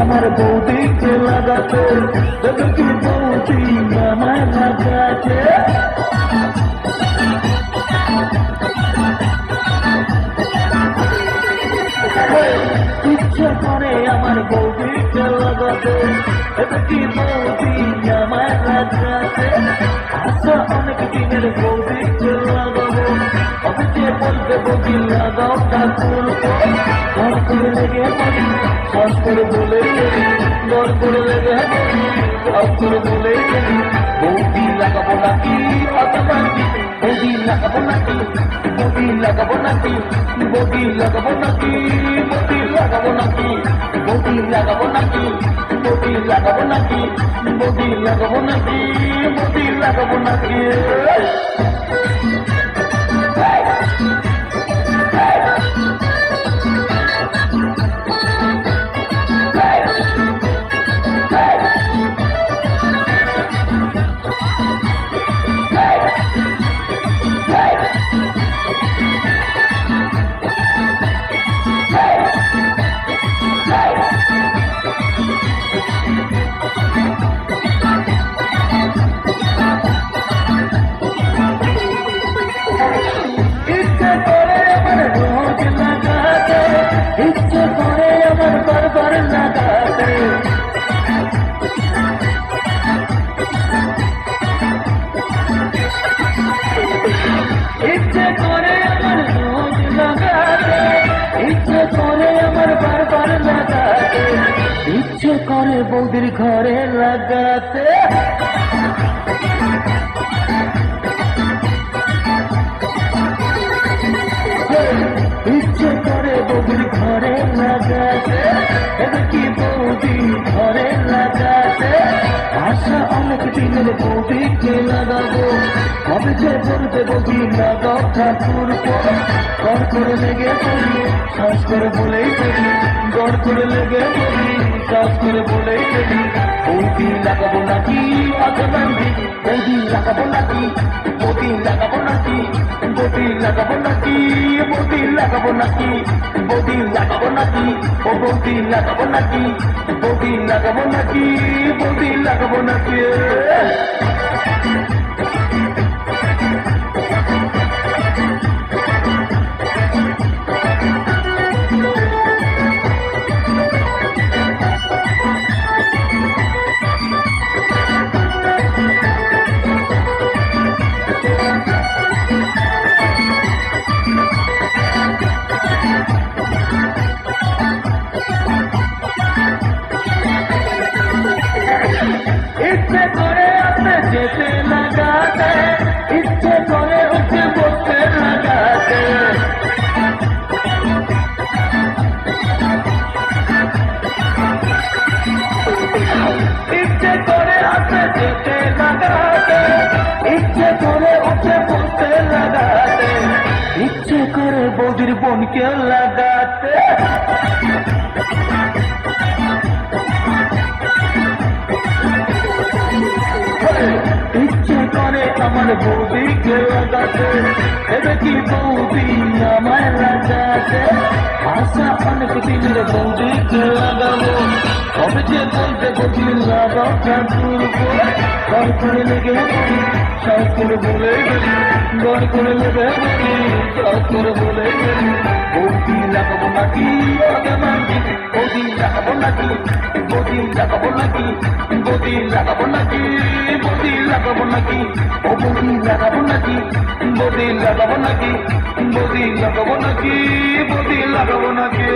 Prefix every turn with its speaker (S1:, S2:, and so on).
S1: আমার বৌদিকে লাগাতে? তবে কি বৌদি আমার লাগাতে ইচ্ছে করে আমার বৌদিকে লাগাতে? তবে কি বৌদি আমার লাগাতে আশা অনেক দিনের বৌদিকে লাগাবো? যে বলতে বৌদি লাগাও ঠাকুর ঘর করে লেগে পড়ি ঘর করে বলে ঘর করে লেগে পড়ি ঘর করে বলে বৌদি লাগাবো নাকি অথবা বৌদি লাগাবো নাকি? বৌদি লাগাবো নাকি? বৌদি লাগাবো নাকি? বৌদি লাগাবো নাকি? বৌদি লাগাবো নাকি? বৌদি লাগাবো নাকি? বৌদি লাগাবো নাকি? বৌদি লাগাবো নাকি? করে বৌদির ঘরে লাগাতে। আশা অনেক দিনের বৌদিকে লাগাবো কবে যে করবে বৌদি লাগাও ঠাকুর ঘর করে লেগে পড়ি, শ্বাস করে বলেই ফেলি। গড় করে লেগে পড়ি, শ্বাস করে বলেই ফেলি। বৌদি লাগাবো নাকি অতলান্দি বৌদি লাগাবো নাকি? বৌদি লাগাবো নাকি? বৌদি লাগাবো নাকি? লাগাবো নাকি? বৌদি লাগাবো নাকি? ও বৌদি লাগাবো নাকি? বৌদি লাগাবো নাকি? বৌদি লাগাবো নাকি? যেতে লাগাতে ইচ্ছে করে উঠে বসতে লাগাতে ইচ্ছে করে আপনি যেতে লাগাতে ইচ্ছে করে উঠে বসতে লাগাতে ইচ্ছে করে বৌদির বোনকে লাগাতে। বৌদিকে লাগাতে এবে কি বৌদি আমায় লাগাতে আশা অনেক দিনের বৌদিকে লাগাবো কবে যে বলতে বৌদি লাগাও ঠাকুর ঘর করে লেগে সব করে বলে ঘর করে লেগে সব করে বলে গেলি বৌদি লাগাবো নাকি বৌদি লাগাবো নাকি বৌদি লাগাবো নাকি বৌদি লাগাবো নাকি বৌদি লাগাবো নাকি ও বৌদি নাকি বৌদি লাগাবো নাকি বৌদি লাগাবো নাকি বৌদি লাগাবো নাকি